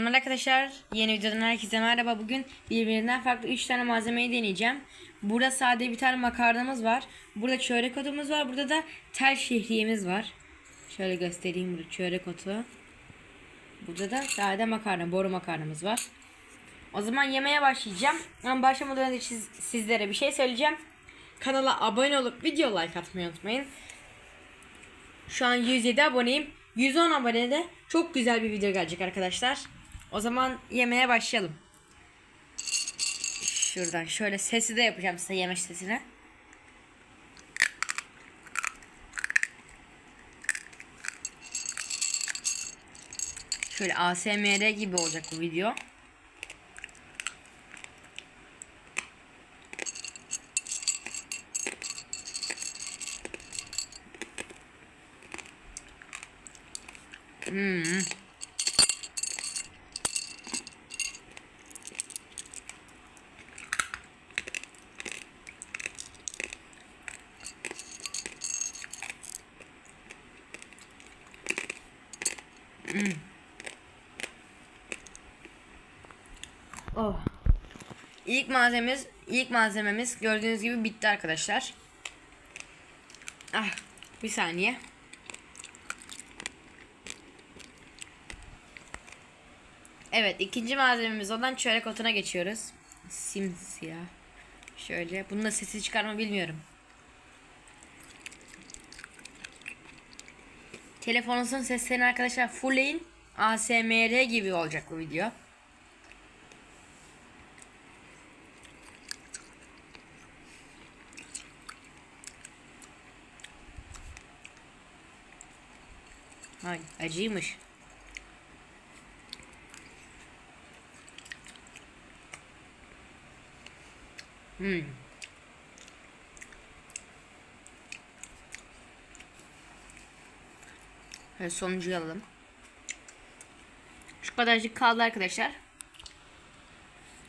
Merhaba arkadaşlar. Yeni videodan herkese merhaba. Bugün birbirinden farklı 3 tane malzemeyi deneyeceğim. Burada sade bir tane makarnamız var. Burada çörek otumuz var. Burada da tel şehriyemiz var. Şöyle göstereyim burada çörek otu. Burada da sade makarna boru makarnamız var. O zaman yemeye başlayacağım. Ama başlamadan önce siz- sizlere bir şey söyleyeceğim. Kanala abone olup video like atmayı unutmayın. Şu an 107 aboneyim. 110 abonede çok güzel bir video gelecek arkadaşlar. O zaman yemeye başlayalım. Şuradan şöyle sesi de yapacağım size yemek sesini. Şöyle ASMR gibi olacak bu video. Hmm. Oh. İlk malzememiz, ilk malzememiz gördüğünüz gibi bitti arkadaşlar. Ah, bir saniye. Evet, ikinci malzememiz olan çörek otuna geçiyoruz. Simsiyah. Şöyle, bunun da sesi çıkarma bilmiyorum. Telefonunuzun seslerini arkadaşlar fullleyin. ASMR gibi olacak bu video. Ay acıymış. Hmm. Evet, sonuncuyu alalım. Şu kadarcık kaldı arkadaşlar.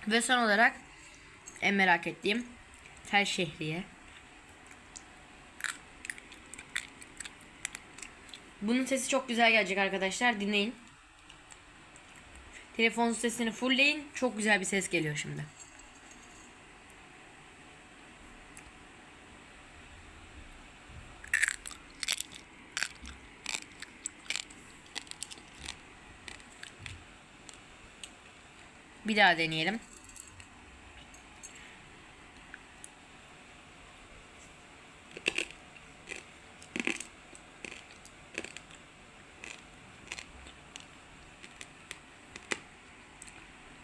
Ve son olarak en merak ettiğim tel şehriye. Bunun sesi çok güzel gelecek arkadaşlar. Dinleyin. Telefonun sesini fullleyin. Çok güzel bir ses geliyor şimdi. Bir daha deneyelim.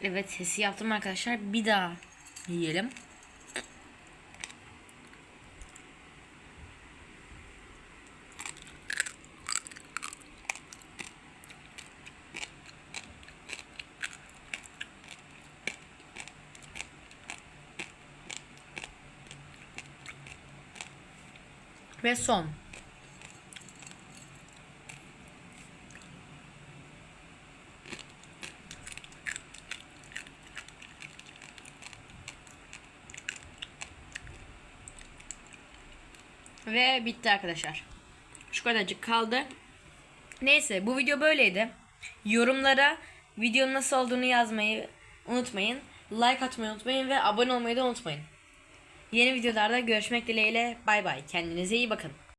Evet sesi yaptım arkadaşlar. Bir daha yiyelim. Ve son. Ve bitti arkadaşlar. Şu kadarcık kaldı. Neyse bu video böyleydi. Yorumlara videonun nasıl olduğunu yazmayı unutmayın. Like atmayı unutmayın ve abone olmayı da unutmayın. Yeni videolarda görüşmek dileğiyle. Bay bay. Kendinize iyi bakın.